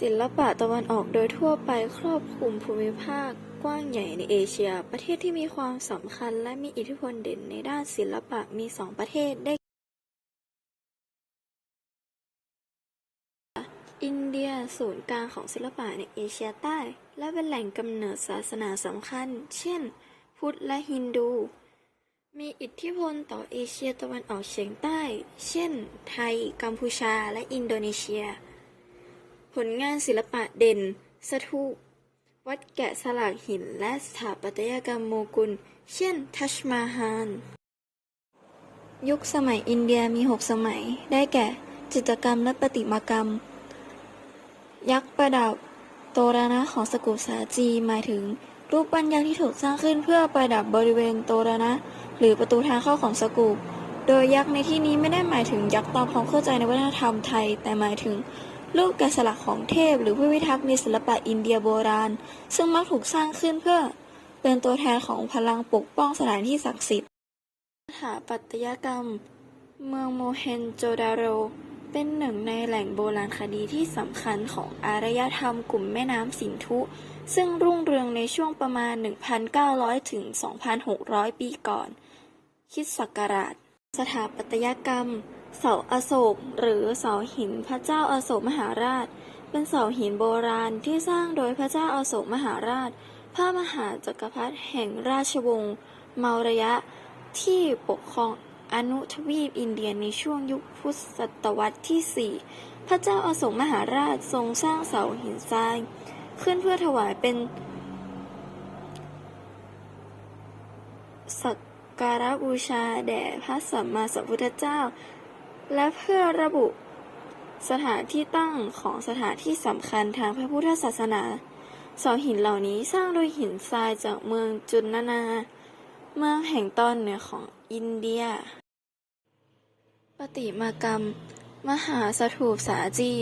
ศิลปะตะวันออกโดยทั่วไปครอบคลุมภูมิภาคกว้างใหญ่ในเอเชีย ประเทศที่มีความสำคัญและมีอิทธิพลเด่นในด้านศิลปะมีสองประเทศได้ อินเดียศูนย์กลางของศิลปะในเอเชียใต้ และเป็นแหล่งกำเนิดศาสนาสำคัญ เช่น พุทธและฮินดู มีอิทธิพลต่อเอเชียตะวันออกเฉียงใต้ เช่น ไทย กัมพูชา และอินโดนีเซีย ผลงานศิลปะเด่น สถูปวัดแกะสลักหินและสถาปัตยกรรมโมกุล เช่น ทัชมาฮาลยุคสมัยอินเดียมีหกสมัย ได้แก่ จิตรกรรมและประติมากรรม ยักษ์ประดับ โตรณะของสกุลสาจี หมายถึง รูปปั้นยักษ์ที่ถูกสร้างขึ้นเพื่อประดับบริเวณโตรณะ หรือประตูทางเข้าของสกุลโดยยักษ์ในที่นี้ไม่ได้หมายถึงยักษ์ตามความเข้าใจในวัฒนธรรมไทย แต่หมายถึง รูปแกะสลักของเทพ หรือผู้พิทักษ์ในศิลปะอินเดียโบราณ ซึ่งมักถูกสร้างขึ้นเพื่อเป็นตัวแทนของพลังปกป้องสถานที่ศักดิ์สิทธิ์สถาปัตยกรรม เมืองโมเฮนโจดาโร เป็นหนึ่งในแหล่งโบราณคดีที่สำคัญของอารยธรรมกลุ่มแม่น้ำสินธุ ซึ่งรุ่งเรืองในช่วงประมาณ 1,900 ถึง 2,600 ปีก่อน คิดศักราช สถาปัตยกรรม เสาอโศกหรือเสาหินพระเจ้าอาโศกมหาราช เป็นเสาหินโบราณที่สร้างโดยพระเจ้าอาโศกมหาราช พระมหาจักรพรรดิแห่งราชวงศ์เมารยะ ที่ปกครองอนุทวีปอินเดียในช่วงยุคพุทธศตวรรษที่ 4 พระเจ้าอาโศกมหาราชทรงสร้างเสาหินทราย ขึ้นเพื่อถวายเป็นสักการะบูชาแด่พระสัมมาสัมพุทธเจ้า และเพื่อระบุสถานที่ตั้งของสถานที่สำคัญทางพระพุทธศาสนาเสาหินเหล่านี้สร้างโดยหินทรายจากเมืองจุนนานา เมืองแห่งตอนเหนือของอินเดีย ปฏิมากรรม มหาสถูปสาจี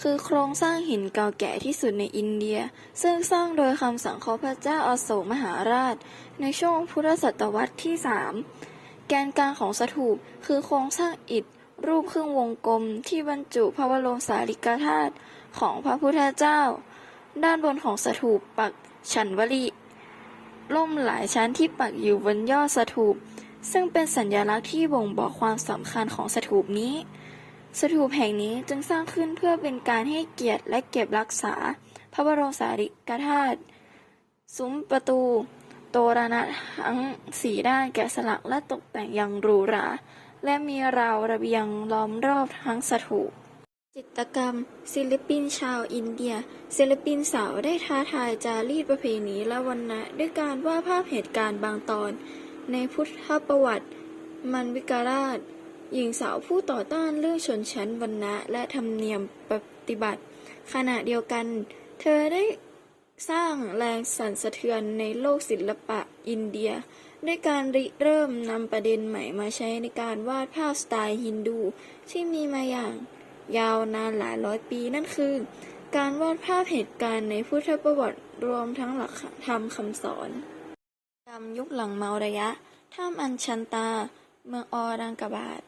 คือโครงสร้างหินเก่าแก่ที่สุดในอินเดีย ซึ่งสร้างโดยคำสั่งของพระเจ้าอโศกมหาราช ในช่วงพุทธศตวรรษที่ 3 แกนกลางของสถูปคือโครงสร้างอิฐ รูปครึ่งวงกลมที่บรรจุพระบรมสารีริกธาตุของพระพุทธเจ้า ด้านบนของสถูปปักฉันวลีล่มหลายชั้นที่ปักอยู่บนยอดสถูป ซึ่งเป็นสัญลักษณ์ที่บ่งบอกความสำคัญของสถูปนี้ สถูปแห่งนี้จึงสร้างขึ้นเพื่อเป็นการให้เกียรติและเก็บรักษา พระบรมสารีริกธาตุซุ้มประตู โตรณะทั้งสีด้านแกะสลักและตกแต่งอย่างหรูหรา และมีราวระเบียงล้อมรอบทั้งสถูปจิตกรรม ศิลปินชาวอินเดีย ศิลปินสาวได้ท้าทายจารีตประเพณีและวรรณะด้วยการวาดภาพเหตุการณ์บางตอน ในพุทธประวัติ มันวิการาช หญิงสาวผู้ต่อต้านเรื่องชนชั้นวรรณะและธรรมเนียมปฏิบัติ ขณะเดียวกัน เธอได้สร้างแรงสั่นสะเทือนในโลกศิลปะอินเดีย ด้วยการริเริ่มนำประเด็นใหม่มาใช้ในการวาดภาพสไตล์ฮินดู ที่มีมาอย่างยาวนานหลายร้อยปีนั่นคือ การวาดภาพเหตุการณ์ในพุทธประวัติรวมทั้งหลักธรรมคำสอนกรรมยุคหลังเมาระยะถ้ำอัญชันตา เมืองออรังกบาท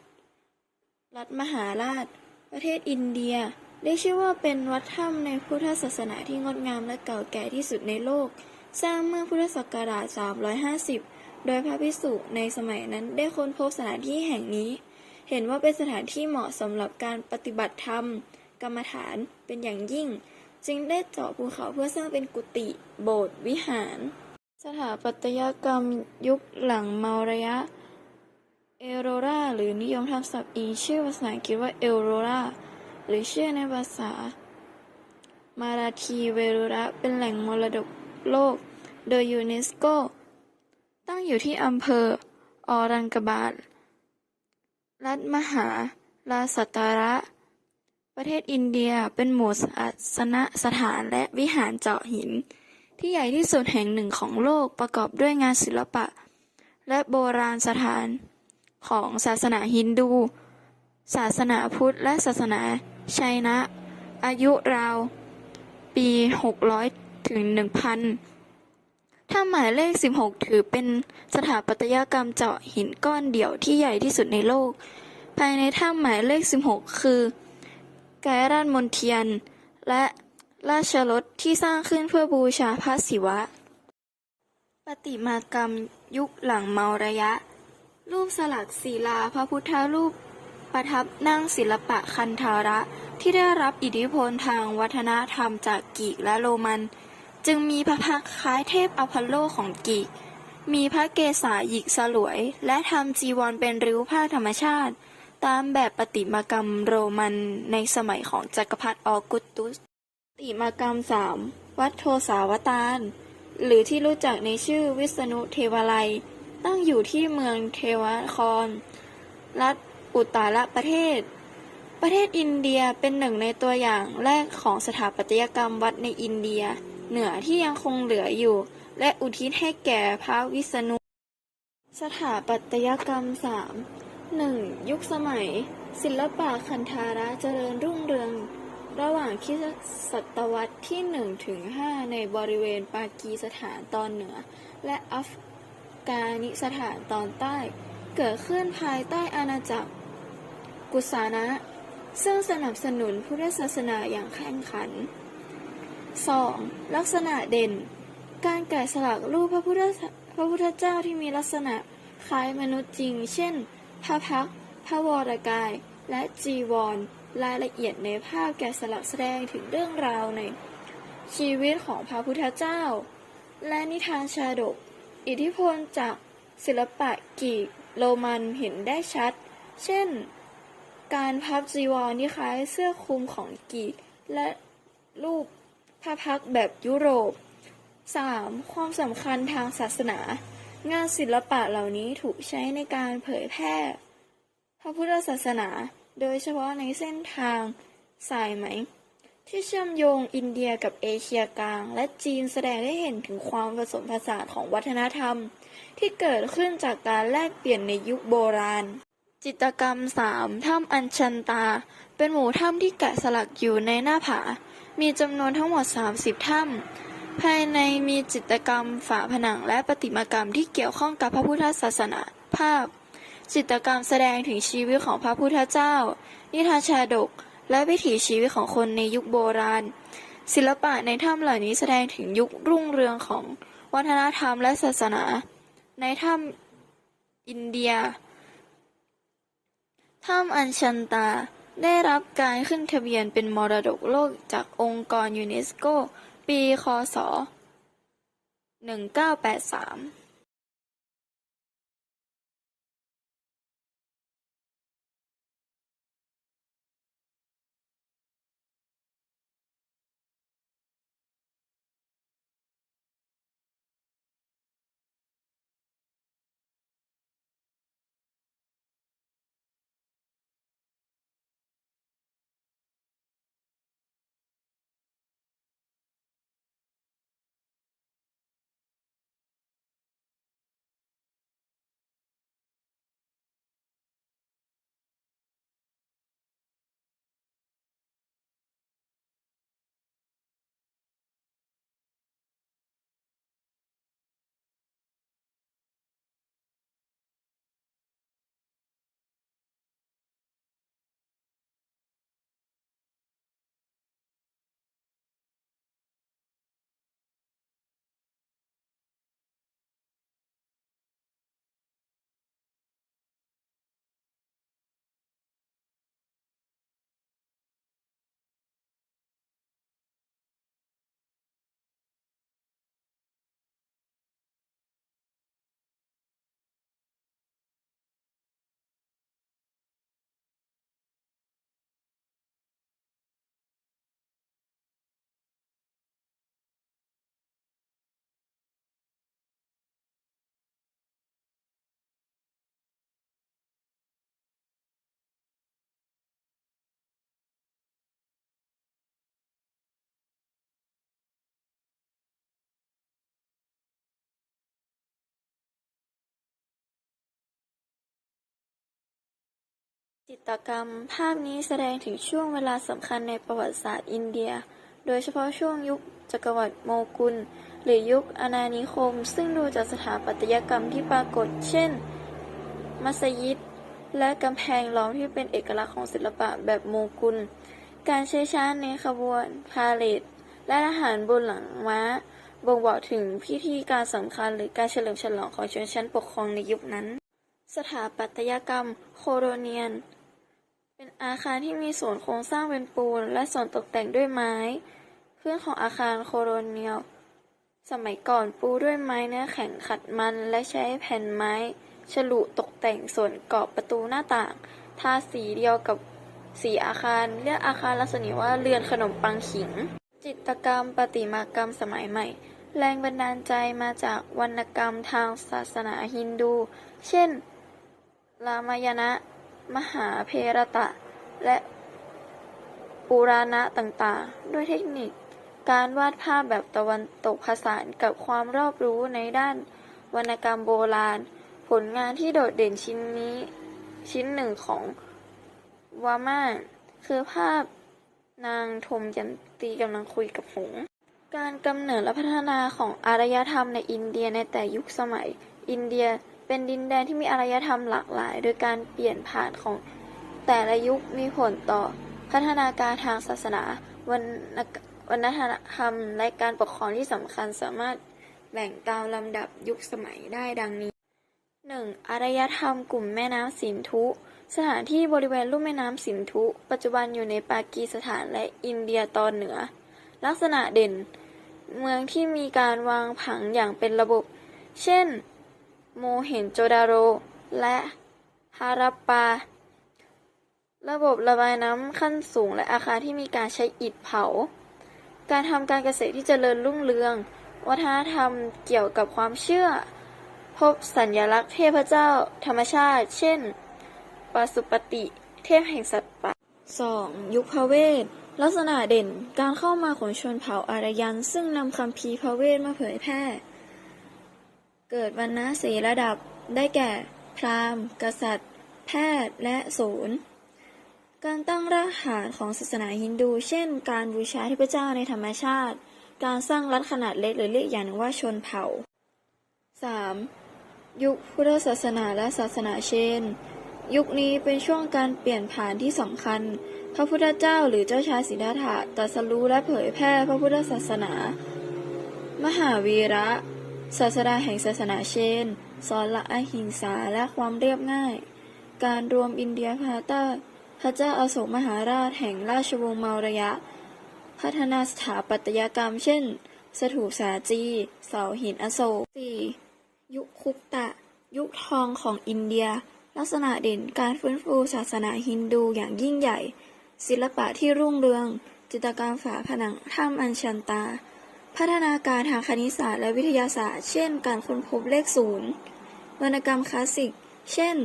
รัฐมหาราช ประเทศอินเดีย ได้ชื่อว่าเป็นวัดถ้ำในพุทธศาสนาที่งดงามและเก่าแก่ที่สุดในโลก สร้างเมื่อพุทธศักราช 350 โดยพระภิกษุในสมัยนั้นได้ค้นพบสถานที่แห่งนี้ เห็นว่าเป็นสถานที่เหมาะสำหรับการปฏิบัติธรรม กรรมฐานเป็นอย่างยิ่ง จึงได้เจาะภูเขาเพื่อสร้างเป็นกุฏิโบสถ์วิหาร สถาปัตยกรรมยุคหลังเมาระยะ เอโรราหรือนิยมทำศัพท์อีชื่อภาษาอังกฤษว่าเอโรราหรือชื่อในภาษา มาราทีเวรุระเป็นแหล่งมรดกโลก โดยยูเนสโก ตั้งอยู่ที่อำเภออรังกบาทรัฐมหาลาสัตตาระ ประเทศอินเดียเป็นหมู่ศาสนสถานและวิหารเจาะหิน ที่ใหญ่ที่สุดแห่งหนึ่งของโลกประกอบด้วยงานศิลปะ และโบราณสถานของศาสนาฮินดู ศาสนาพุทธ และศาสนาชัยนะ อายุราว ปี 600 ถึง 1,000 ถ้าหมายเลข 16 ถือเป็นสถาปัตยกรรมเจาะหินก้อนเดี่ยวที่ใหญ่ที่สุดในโลก ภายในถ้ำหมายเลข 16 คือไกรันมนเทียน และราชรถที่สร้างขึ้นเพื่อบูชาพระศิวะ ปฏิมากรรมยุคหลังเมาระยะ รูปสลักศิลาพระพุทธรูปประทับนั่งศิลปะคันธาระที่ได้รับอิทธิพลทางวัฒนธรรมจากกรีกและโรมัน จึงมีพระพักคล้ายเทพอพอลโลของกรีก มีพระเกศาหยิกสลวย และทำจีวรเป็นริ้วผ้าธรรมชาติ ตามแบบประติมากรรมโรมันในสมัยของจักรพรรดิออกุสตุสประติมากรรมสามวัดโทสาวตารหรือที่รู้จักในชื่อวิษณุเทวาลัย ตั้งอยู่ที่เมืองเทวครรัฐอุตตรประเทศ ประเทศอินเดียเป็นหนึ่งในตัวอย่างแรกของสถาปัตยกรรมวัดในอินเดีย เหนือที่ยังคงเหลืออยู่ และอุทิศให้แก่พระวิษณุ สถาปัตยกรรมสามหนึ่งยุคสมัย ศิลปะคันธาระเจริญรุ่งเรือง ระหว่างคิศตวรรษที่หนึ่งถึงห้าในบริเวณปากีสถานตอนเหนือ และอัฟกานิสถานตอนใต้ เกิดขึ้นภายใต้อาณาจักร กุสานะซึ่งสนับสนุนพุทธศาสนาอย่างแข่งขัน 2. ลักษณะเด่น การแกะสลักรูปพระพุทธพระพุทธเจ้าที่มีลักษณะคล้ายมนุษย์จริง เช่น พระพัก พระวรกาย และจีวร รายละเอียดในภาพแกะสลักแสดงถึงเรื่องราวในชีวิตของพระพุทธเจ้า และนิทานชาดก อิทธิพลจากศิลปะกรีกโรมันเห็นได้ชัด เช่น การพับจีวรที่คล้ายเสื้อคลุมของกรีกและรูป พระพักแบบยุโรป 3. ความสำคัญทางศาสนา งานศิลปะเหล่านี้ถูกใช้ในการเผยแพร่ พระพุทธศาสนา โดยเฉพาะในเส้นทางสายไหม ที่เชื่อมโยงอินเดียกับเอเชียกลาง และจีนแสดงให้เห็นถึงความผสมผสานของวัฒนธรรม ที่เกิดขึ้นจากการแลกเปลี่ยนในยุคโบราณ จิตรกรรม 3. ถ้ำอัญชันตา เป็นหมู่ถ้ำที่แกะสลักอยู่ในหน้าผา มีจำนวนทั้งหมด 30 ถ้ำภายในมีจิตรกรรมฝาผนังและประติมากรรมที่เกี่ยวข้องกับพระพุทธศาสนาภาพ จิตรกรรมแสดงถึงชีวิตของพระพุทธเจ้า นิทานชาดก และวิถีชีวิตของคนในยุคโบราณ ศิลปะในถ้ำเหล่านี้แสดงถึงยุครุ่งเรืองของวัฒนธรรมและศาสนา ในถ้ำอินเดีย ถ้ำอัญชันตา ได้รับการขึ้นทะเบียนเป็นมรดกโลกจากองค์กรยูเนสโก ปี ค.ศ.1983 จิตรกรรม ภาพนี้แสดงถึงช่วงเวลาสำคัญในประวัติศาสตร์อินเดีย โดยเฉพาะช่วงยุคจักรวรรดิโมกุล หรือยุคอาณานิคม ซึ่งดูจากสถาปัตยกรรมที่ปรากฏ เช่น มัสยิด และกำแพงล้อมที่เป็นเอกลักษณ์ของศิลปะแบบโมกุล การใช้ช้างในขบวนพาเหรดและอาหารบนหลังม้า บ่งบอกถึงพิธีการสำคัญหรือการเฉลิมฉลองของชนชั้นปกครองในยุคนั้น สถาปัตยกรรม โคโลเนียน เป็นอาคารที่มีส่วนโครงสร้างเป็นปูน และส่วนตกแต่งด้วยไม้เพื้นของอาคารโคโลเนียล สมัยก่อนปูด้วยไม้เนื้อแข็งขัดมัน และใช้แผ่นไม้ ฉลุตกแต่งส่วนกรอบประตูหน้าต่าง ทาสีเดียวกับสีอาคาร เรียกอาคารลักษณะว่าเรือนขนมปังขิง จิตรกรรมประติมากรรมสมัยใหม่แรงบันดาลใจมาจากวรรณกรรมทางศาสนาฮินดู เช่น รามายณะ มหาเพรตะ และปุราณะต่างๆ ด้วยเทคนิคการวาดภาพแบบตะวันตกผสานกับความรอบรู้ในด้านวรรณกรรมโบราณ ผลงานที่โดดเด่นชิ้นนี้ ชิ้นหนึ่งของวามาคือภาพนางธมยันตีกำลังคุยกับหง การกำเนิดและพัฒนาของอารยธรรมในอินเดียในแต่ยุคสมัย อินเดีย เป็นดินแดนที่มีอารยธรรมหลากหลาย โดยการเปลี่ยนผ่านของแต่ละยุคมีผลต่อพัฒนาการทางศาสนาวรรณกวรรณธรรมและการปกครองที่สำคัญสามารถแบ่งตามลำดับยุคสมัยได้ดังนี้ 1. อารยธรรมกลุ่มแม่น้ำสินธุ สถานที่บริเวณลุ่มแม่น้ำสินธุ ปัจจุบันอยู่ในปากีสถานและอินเดียตอนเหนือ ลักษณะเด่น เมืองที่มีการวางผังอย่างเป็นระบบ เช่น โมเห็นโจดาโร และฮารัปปา ระบบระบายน้ำขั้นสูงและอาคารที่มีการใช้อิฐเผา การทำการเกษตรที่เจริญรุ่งเรือง วัฒนธรรมเกี่ยวกับความเชื่อ พบสัญลักษณ์เทพเจ้า ธรรมชาติ เช่นปสุปฏิเทพแห่งสัตว์ป่า 2. ยุคพระเวท ลักษณะเด่น การเข้ามาของชนเผ่าอารยัน ซึ่งนำคัมภีพระเวทมาเผยแพร่ เกิดวรรณะสีระดับได้แก่ พราหมณ์ กษัตริย์ แพทย์ และศูนย์การตั้งรากฐานของศาสนาฮินดู เช่น การบูชาเทพเจ้าในธรรมชาติ การสร้างรัฐขนาดเล็กหรือเรียกอย่างหนึ่งว่าชนเผ่า 3. ยุคพุทธศาสนาและศาสนาเชน ยุคนี้เป็นช่วงการเปลี่ยนผ่านที่สำคัญ พระพุทธเจ้าหรือเจ้าชายสิทธัตถะตรัสรู้และเผยแพร่พระพุทธศาสนา มหาวีระ ศาสดาแห่งศาสนาเชน สอนละอหิงสาและความเรียบง่าย การรวมอินเดียพาตาพระเจ้าอาโศกมหาราชแห่งราชวงศ์เมารยะ พัฒนาสถาปัตยกรรมเช่น สถูปสาจี เสาหินอโศก 4. ยุคคุปตะ ยุคทองของอินเดีย ลักษณะเด่นการฟื้นฟูศาสนาฮินดูอย่างยิ่งใหญ่ ศิลปะที่รุ่งเรือง จิตรกรรมฝาผนังถ้ำอัญชันตา พัฒนาการทางคณิตศาสตร์และวิทยาศาสตร์ เช่น การค้นพบเลขศูนย์วรรณกรรมคลาสสิก เช่น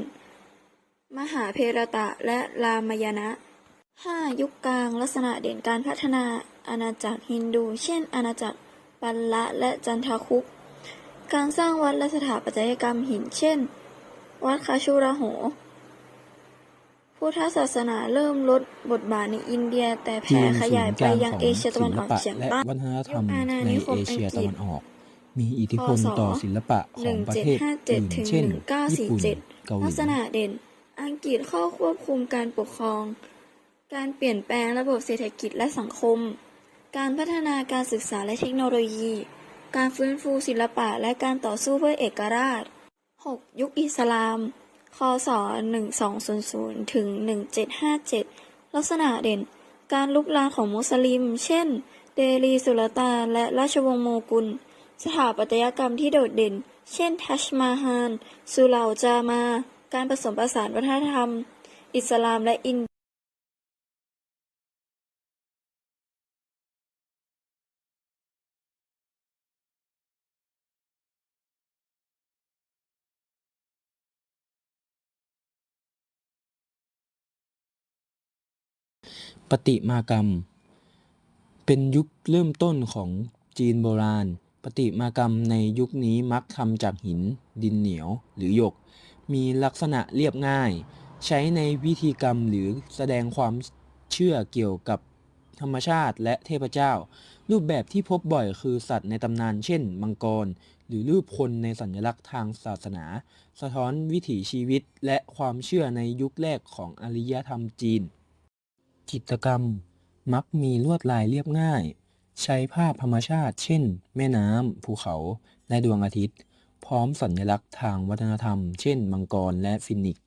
มหาเพรตะและรามายณะ 5. ยุคกลางลักษณะเด่นการพัฒนาอาณาจักรฮินดู เช่น อาณาจักรปัลละและจันทคุกการสร้างวัดและสถาปัตยกรรมหิน เช่น วัดคาชูราโห พุทธศาสนาเริ่มลดบทบาทในอินเดีย แต่แผ่ขยายไปยังเอเชียตะวันออกเฉียงใต้วัฒนธรรมยุคอาณาในนิคมเอเชียอังกฤษตะวันออก มีอิทธิพลต่อศิลปะของประเทศอื่นเช่นถึงญี่ปุ่นเกาหลัลีกษณะเด่น อังกฤษเข้าควบคุมการปกครอง การเปลี่ยนแปลงระบบเศรษฐกิจและสังคม การพัฒนาการศึกษาและเทคโนโลยี การฟื้นฟูศิลปะและการต่อสู้เพื่อเอกราช 6. ยุคอิสลาม คศ 1200 ถึง 1757 ลักษณะเด่น การลุกลามของมุสลิม เช่น เดลีสุลต่านและราชวงศ์โมกุล สถาปัตยกรรมที่โดดเด่น เช่น ทัชมาฮานสุเหร่าจามา การผสมผสานวัฒนธรรม อิสลามและอิน ปฏิมากรรม เป็นยุคเริ่มต้นของจีนโบราณ ปฏิมากรรมในยุคนี้มักทำจากหิน ดินเหนียวหรือหยก มีลักษณะเรียบง่าย ใช้ในพิธีกรรมหรือแสดงความเชื่อเกี่ยวกับธรรมชาติและเทพเจ้า รูปแบบที่พบบ่อยคือสัตว์ในตำนานเช่น มังกร หรือรูปคนในสัญลักษณ์ทางศาสนา สะท้อนวิถีชีวิตและความเชื่อในยุคแรกของอารยธรรมจีน จิตรกรรม มักมีลวดลายเรียบง่าย ใช้ภาพธรรมชาติ เช่น แม่น้ำภูเขาและดวงอาทิตย์ พร้อมสัญลักษณ์ทางวัฒนธรรม เช่น มังกรและฟินิกซ์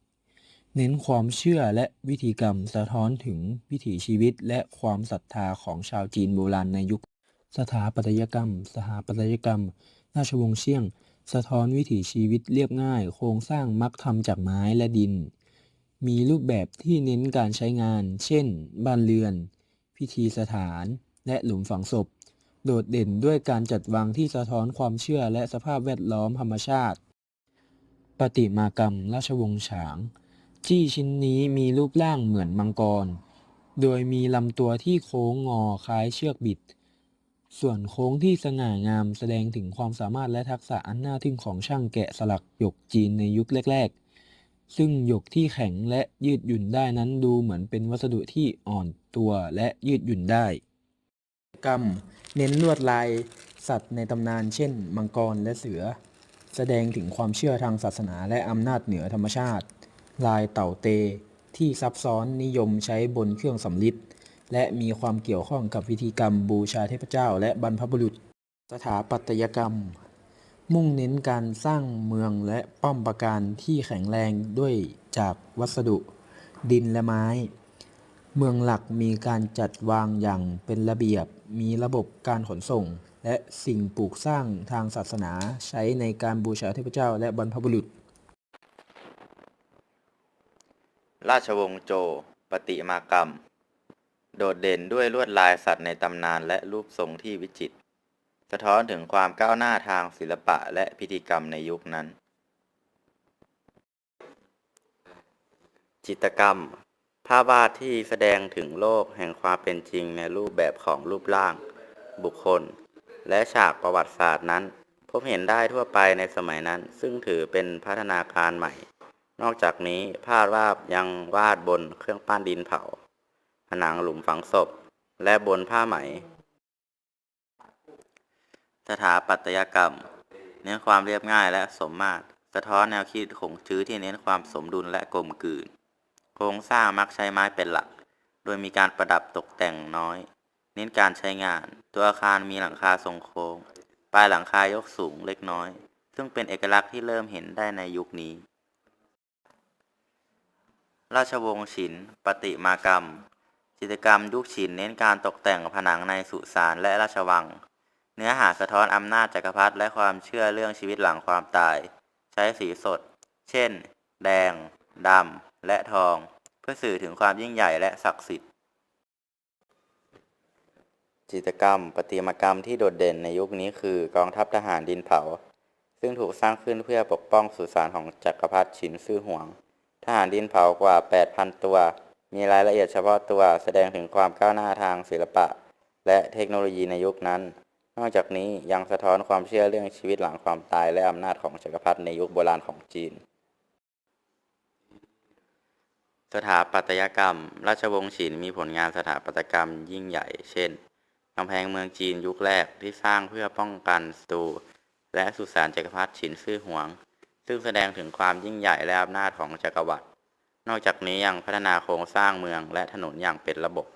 เน้นความเชื่อและวิธีกรรมสะท้อนถึงวิถีชีวิตและความศรัทธาของชาวจีนโบราณในยุค สถาปัตยกรรม สถาปัตยกรรม ราชวงศ์เซี่ยง สะท้อนวิถีชีวิตเรียบง่าย โครงสร้างมักทำจากไม้และดิน มีรูปแบบที่เน้นการใช้งาน เช่น บ้านเรือน พิธีสถาน และหลุมฝังศพ โดดเด่นด้วยการจัดวางที่สะท้อนความเชื่อและสภาพแวดล้อมธรรมชาติประติมากรรมราชวงศ์ฉาง จี้ชิ้นนี้มีรูปร่างเหมือนมังกร โดยมีลำตัวที่โค้งงอคล้ายเชือกบิด ส่วนโค้งที่สง่างามแสดงถึงความสามารถและทักษะอันน่าทึ่งของช่างแกะสลักหยกจีนในยุคแรก ซึ่งหยกที่แข็งและยืดหยุ่นได้นั้นดูเหมือนเป็นวัสดุที่อ่อนตัวและยืดหยุ่นได้ กรรม เน้นลวดลายสัตว์ในตำนานเช่น มังกรและเสือ แสดงถึงความเชื่อทางศาสนาและอำนาจเหนือธรรมชาติ ลายเต่าเต ที่ซับซ้อนนิยมใช้บนเครื่องสำริดและมีความเกี่ยวข้องกับพิธีกรรมบูชาเทพเจ้าและบรรพบุรุษ สถาปัตยกรรม มุ่งเน้นการสร้างเมืองและป้อมปราการที่แข็งแรงด้วยจากวัสดุ ดินและไม้ เมืองหลักมีการจัดวางอย่างเป็นระเบียบ มีระบบการขนส่ง และสิ่งปลูกสร้างทางศาสนาใช้ในการบูชาเทพเจ้าและบรรพบุรุษ ราชวงศ์โจวประติมากรรม โดดเด่นด้วยลวดลายสัตว์ในตำนานและรูปทรงที่วิจิตร สะท้อนถึงความก้าวหน้าทางศิลปะและพิธีกรรมในยุคนั้น จิตกรรม ภาพวาดที่แสดงถึงโลกแห่งความเป็นจริงในรูปแบบของรูปร่าง บุคคล และฉากประวัติศาสตร์นั้น พบเห็นได้ทั่วไปในสมัยนั้น ซึ่งถือเป็นพัฒนาการใหม่ นอกจากนี้ภาพวาดยังวาดบนเครื่องปั้นดินเผา ผนังหลุมฝังศพ และบนผ้าไหม สถาปัตยกรรม เน้นความเรียบง่ายและสมมาตร สะท้อนแนวคิดของชื้อที่เน้นความสมดุลและกลมกลืน โครงสร้างมักใช้ไม้เป็นหลัก โดยมีการประดับตกแต่งน้อย เน้นการใช้งาน ตัวอาคารมีหลังคาทรงโค้ง ปลายหลังคายกสูงเล็กน้อย ซึ่งเป็นเอกลักษณ์ที่เริ่มเห็นได้ในยุคนี้ ราชวงศ์ฉินประติมากรรม จิตรกรรมยุคฉินเน้นการตกแต่งผนังในสุสานและราชวัง เนื้อหาสะท้อนอำนาจจักรพรรดิและความเชื่อเรื่องชีวิตหลังความตาย ใช้สีสด เช่น แดง ดำ และทอง เพื่อสื่อถึงความยิ่งใหญ่และศักดิ์สิทธิ์ จิตรกรรมประติมากรรมที่โดดเด่นในยุคนี้คือกองทัพทหารดินเผา ซึ่งถูกสร้างขึ้นเพื่อปกป้องสุสานของจักรพรรดิฉินซื่อหวง ทหารดินเผากว่า 8,000 ตัว มีรายละเอียดเฉพาะตัวแสดงถึงความก้าวหน้าทางศิลปะ และเทคโนโลยีในยุคนั้น นอกจากนี้ยังสะท้อนความเชื่อเรื่องชีวิตหลังความตายและอำนาจของจักรพรรดิในยุคโบราณของจีน สถาปัตยกรรม ราชวงศ์ฉินมีผลงานสถาปัตยกรรมยิ่งใหญ่ เช่นกำแพงเมืองจีนยุคแรกที่สร้างเพื่อป้องกันศัตรูและสุสานจักรพรรดิฉินซื่อหวง ซึ่งแสดงถึงความยิ่งใหญ่และอำนาจของจักรวรรดินอกจากนี้ยังพัฒนาโครงสร้างเมืองและถนนอย่างเป็นระบบ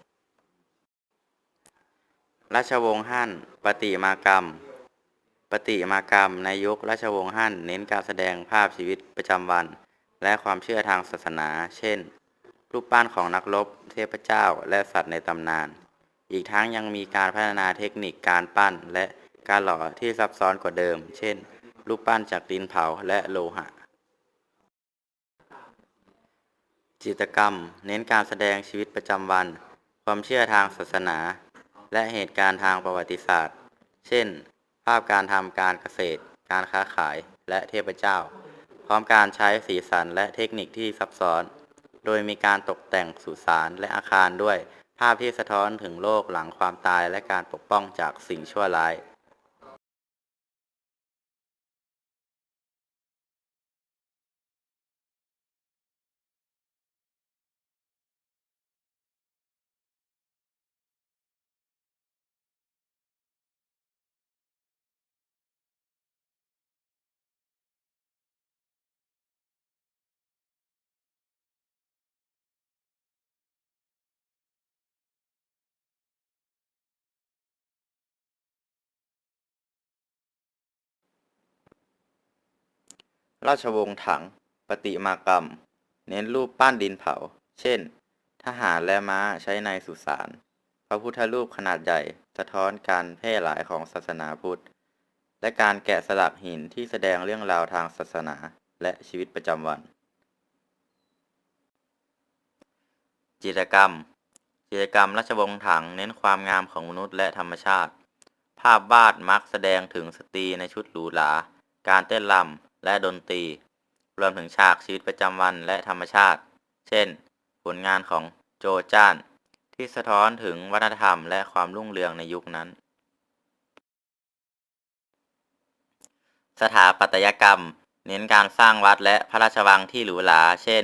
ราชวงศ์ฮั่นปฏิมากรรม ปฏิมากรรมในยุคราชวงศ์ฮั่นเน้นการแสดงภาพชีวิตประจำวัน และความเชื่อทางศาสนา เช่น รูปปั้นของนักรบเทพเจ้าและสัตว์ในตำนาน อีกทั้งยังมีการพัฒนาเทคนิคการปั้นและการหล่อที่ซับซ้อนกว่าเดิม เช่น รูปปั้นจากดินเผาและโลหะ จิตรกรรม เน้นการแสดงชีวิตประจำวัน ความเชื่อทางศาสนา และเหตุการณ์ทางประวัติศาสตร์ เช่น ภาพการทำการเกษตร การค้าขาย และเทพเจ้า พร้อมการใช้สีสันและเทคนิคที่ซับซ้อน โดยมีการตกแต่งสุสานและอาคารด้วย ภาพที่สะท้อนถึงโลกหลังความตายและการปกป้องจากสิ่งชั่วร้าย ราชวงศ์ถังประติมากรรม เน้นรูปปั้นดินเผา เช่น ทหารและม้าใช้ในสุสาน พระพุทธรูปขนาดใหญ่ สะท้อนการแพร่หลายของศาสนาพุทธ และการแกะสลักหินที่แสดงเรื่องราวทางศาสนาและชีวิตประจำวัน จิตรกรรม จิตรกรรมราชวงศ์ถังเน้นความงามของมนุษย์และธรรมชาติ ภาพวาดมักแสดงถึงสตรีในชุดหรูหรา การเต้นรำ และดนตรี รวมถึงฉากชีวิตประจำวันและธรรมชาติ เช่น ผลงานของโจจ้าน ที่สะท้อนถึงวัฒนธรรมและความรุ่งเรืองในยุคนั้น สถาปัตยกรรม เน้นการสร้างวัดและพระราชวังที่หรูหราเช่น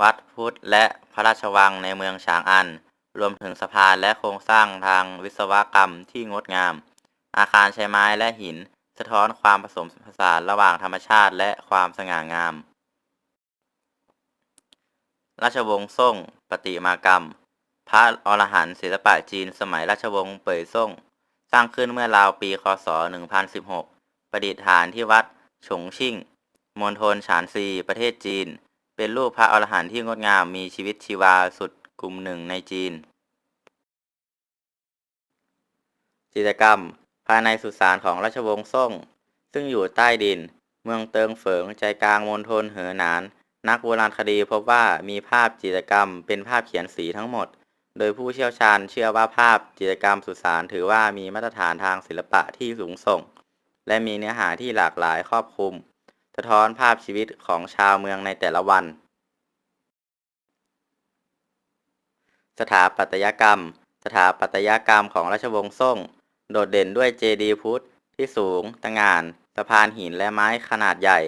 วัดพุทธและพระราชวังในเมืองฉางอัน รวมถึงสะพานและโครงสร้างทางวิศวกรรมที่งดงาม อาคารใช้ไม้และหิน สะท้อนความผสมผสานระหว่างธรรมชาติและความสง่างาม ราชวงศ์ซ่ง ปฏิมากรรม พระอรหันต์ศิลปะจีนสมัยราชวงศ์เป่ยซ่ง สร้างขึ้นเมื่อราวปี คศ 1016 ประดิษฐานที่วัดฉงชิ่ง มณฑลฉานซี ประเทศจีน เป็นรูปพระอรหันต์ที่งดงามมีชีวิตชีวาสุดกลุ่มหนึ่งในจีน จิตรกรรมายในสุสานของราชวงศ์ซ่ง ซึ่งอยู่ใต้ดิน เมืองเติงเฟิงใจกลางมณฑลเหอหนาน นักโบราณคดีพบว่ามีภาพจิตรกรรมเป็นภาพเขียนสีทั้งหมด โดยผู้เชี่ยวชาญเชื่อว่าภาพจิตรกรรมสุสานถือว่ามีมาตรฐานทางศิลปะที่สูงส่ง และมีเนื้อหาที่หลากหลายครอบคลุม สะท้อนภาพชีวิตของชาวเมืองในแต่ละวัน สถาปัตยกรรม สถาปัตยกรรมของราชวงศ์ซ่ง โดดเด่นด้วยเจดีย์พุทธที่สูงตะงาน สะพานหินและไม้ขนาดใหญ่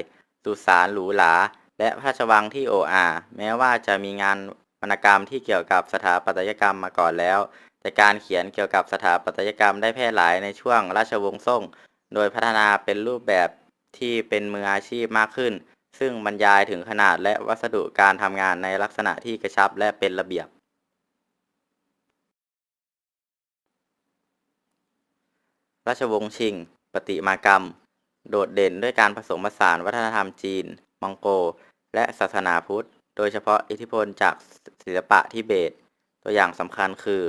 สุสานหรูหรา และพระราชวังที่โออาแม้ว่าจะมีงานวรรณกรรมที่เกี่ยวกับสถาปัตยกรรมมาก่อนแล้ว แต่การเขียนเกี่ยวกับสถาปัตยกรรมได้แพร่หลายในช่วงราชวงศ์ซ่ง โดยพัฒนาเป็นรูปแบบที่เป็นมืออาชีพมากขึ้น ซึ่งบรรยายถึงขนาดและวัสดุการทำงานในลักษณะที่กระชับและเป็นระเบียบ ราชวงศ์ชิง ปฏิมากรรม โดดเด่นด้วยการผสมผสานวัฒนธรรมจีน มองโก และศาสนาพุทธ โดยเฉพาะอิทธิพลจากศิลปะทิเบต ตัวอย่างสำคัญคือ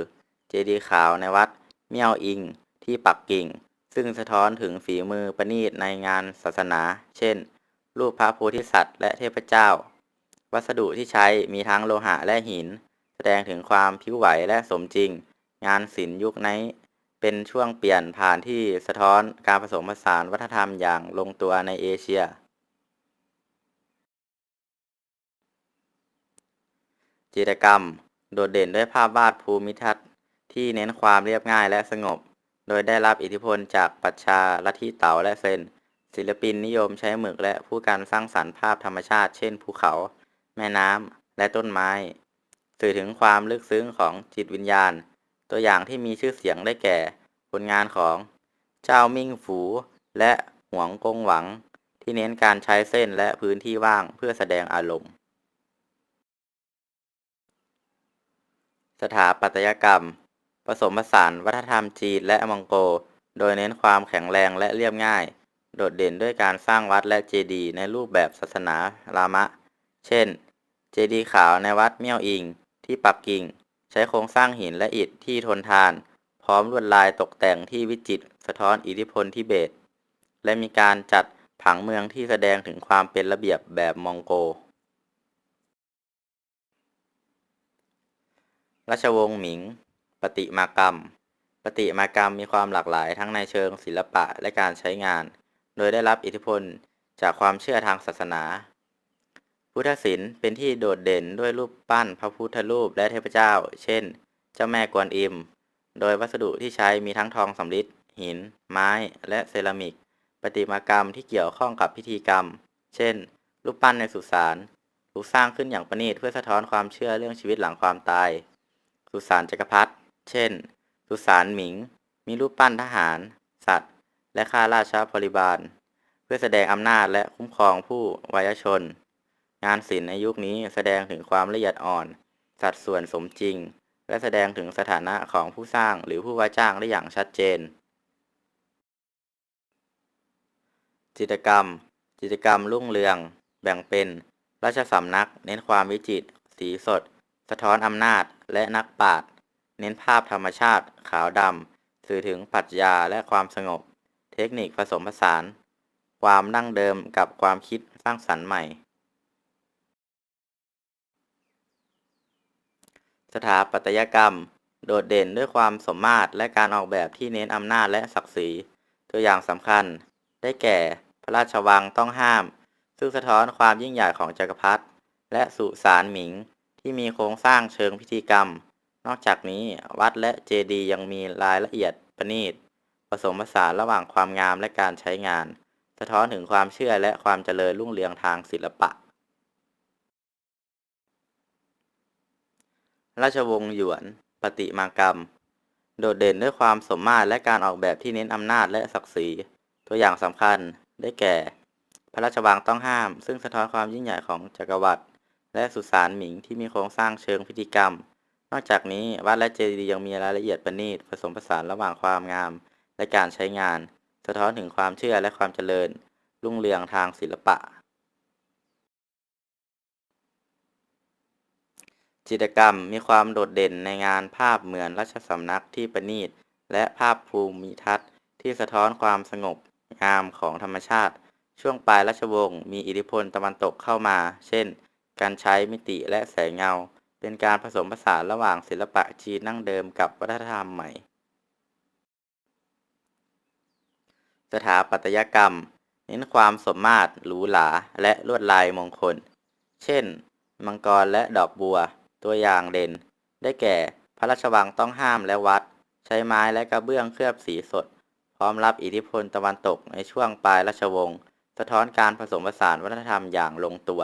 เจดีย์ขาวในวัด เมี่ยวอิง ที่ปักกิ่ง ซึ่งสะท้อนถึงฝีมือประณีตในงานศาสนา เช่น รูปพระโพธิสัตว์และเทพเจ้า วัสดุที่ใช้มีทั้งโลหะและหิน แสดงถึงความผิวไหวและสมจริง งานศิลป์ยุคนี้ เป็นช่วงเปลี่ยนผ่านที่สะท้อนการผสมผสานวัฒนธรรมอย่างลงตัวในเอเชีย จิตรกรรม โดดเด่นด้วยภาพวาดภูมิทัศน์ที่เน้นความเรียบง่ายและสงบ โดยได้รับอิทธิพลจากปัชชาลัทธิเต๋าและเซน ศิลปินนิยมใช้หมึกและผู้การสร้างสรรค์ภาพธรรมชาติ เช่นภูเขา แม่น้ำและต้นไม้ สื่อถึงความลึกซึ้งของจิตวิญญาณ ตัวอย่างที่มีชื่อเสียงได้แก่ ผลงานของเจ้ามิ่งฝู และหวงกงหวัง ที่เน้นการใช้เส้นและพื้นที่ว่างเพื่อแสดงอารมณ์ สถาปัตยกรรม ผสมผสานวัฒนธรรมจีนและมองโก โดยเน้นความแข็งแรงและเรียบง่าย โดดเด่นด้วยการสร้างวัดและเจดีย์ในรูปแบบศาสนารามะ เช่น เจดีย์ขาวในวัดเมี่ยวอิงที่ปักกิ่ง ใช้โครงสร้างหินและอิฐที่ทนทาน พร้อมลวดลายตกแต่งที่วิจิตรสะท้อนอิทธิพลทิเบต และมีการจัดผังเมืองที่แสดงถึงความเป็นระเบียบแบบมองโกราชวงศ์หมิง ปฏิมากรรม ปฏิมากรรมมีความหลากหลายทั้งในเชิงศิลปะและการใช้งาน โดยได้รับอิทธิพลจากความเชื่อทางศาสนา พุทธศิลป์เป็นที่โดดเด่นด้วยรูปปั้นพระพุทธรูปและเทพเจ้า เช่น เจ้าแม่กวนอิม โดยวัสดุที่ใช้มีทั้งทองสำริดหิน ไม้ และเซรามิก ประติมากรรมที่เกี่ยวข้องกับพิธีกรรม เช่น รูปปั้นในสุสานถูกสร้างขึ้นอย่างประณีตเพื่อสะท้อนความเชื่อเรื่องชีวิตหลังความตาย สุสานจักรพรรดิ เช่น สุสานหมิง มีรูปปั้นทหาร สัตว์ และข้าราชบริบาล เพื่อแสดงอำนาจและคุ้มครองผู้วายชน งานศิลป์ในยุคนี้แสดงถึงความละเอียดอ่อน สัดส่วนสมจริง และแสดงถึงสถานะของผู้สร้างหรือผู้ว่าจ้างได้อย่างชัดเจน จิตรกรรมกิจกรรมรุ่งเรือง แบ่งเป็น ราชสำนัก เน้นความวิจิตรสีสด สะท้อนอำนาจและนักปราชญ์เน้นภาพธรรมชาติ ขาวดำสื่อถึงปรัชญาและความสงบ เทคนิคผสมผสาน ความดั้งเดิมกับความคิดสร้างสรรค์ใหม่ สถาปัตยกรรม โดดเด่นด้วยความสมมาตรและการออกแบบที่เน้นอำนาจและศักดิ์ศรี ตัวอย่างสำคัญ ได้แก่ พระราชวังต้องห้าม ซึ่งสะท้อนความยิ่งใหญ่ของจักรพรรดิและสุสานหมิง ที่มีโครงสร้างเชิงพิธีกรรม นอกจากนี้วัดและเจดีย์ยังมีรายละเอียดประณีตผสมผสานระหว่างความงามและการใช้งาน สะท้อนถึงความเชื่อและความเจริญรุ่งเรืองทางศิลปะ ราชวงศ์หยวนปฏิมากรรม โดดเด่นด้วยความสมมาตรและการออกแบบที่เน้นอำนาจและศักดิ์ศรี ตัวอย่างสำคัญได้แก่ พระราชวังต้องห้าม ซึ่งสะท้อนความยิ่งใหญ่ของจักรวรรดิและสุสานหมิงที่มีโครงสร้างเชิงพิธีกรรม นอกจากนี้วัดและเจดีย์ยังมีรายละเอียดประณีตผสมผสานระหว่างความงาม และการใช้งาน สะท้อนถึงความเชื่อและความเจริญ รุ่งเรืองทางศิลปะ จิตรกรรมมีความโดดเด่นในงานภาพเหมือนราชสำนักที่ประณีต และภาพภูมิทัศน์ที่สะท้อนความสงบงามของธรรมชาติ ช่วงปลายราชวงศ์มีอิทธิพลตะวันตกเข้ามา เช่น การใช้มิติและแสงเงา เป็นการผสมผสานระหว่างศิลปะจีนนั่งเดิมกับวัฒนธรรมใหม่ สถาปัตยกรรม เน้นความสมมาตรหรูหราและลวดลายมงคล เช่น มังกรและดอกบัว ตัวอย่างเด่น ได้แก่ พระราชวังต้องห้ามและวัด ใช้ไม้และกระเบื้องเคลือบสีสด พร้อมรับอิทธิพลตะวันตกในช่วงปลายราชวงศ์ สะท้อนการผสมผสานวัฒนธรรมอย่างลงตัว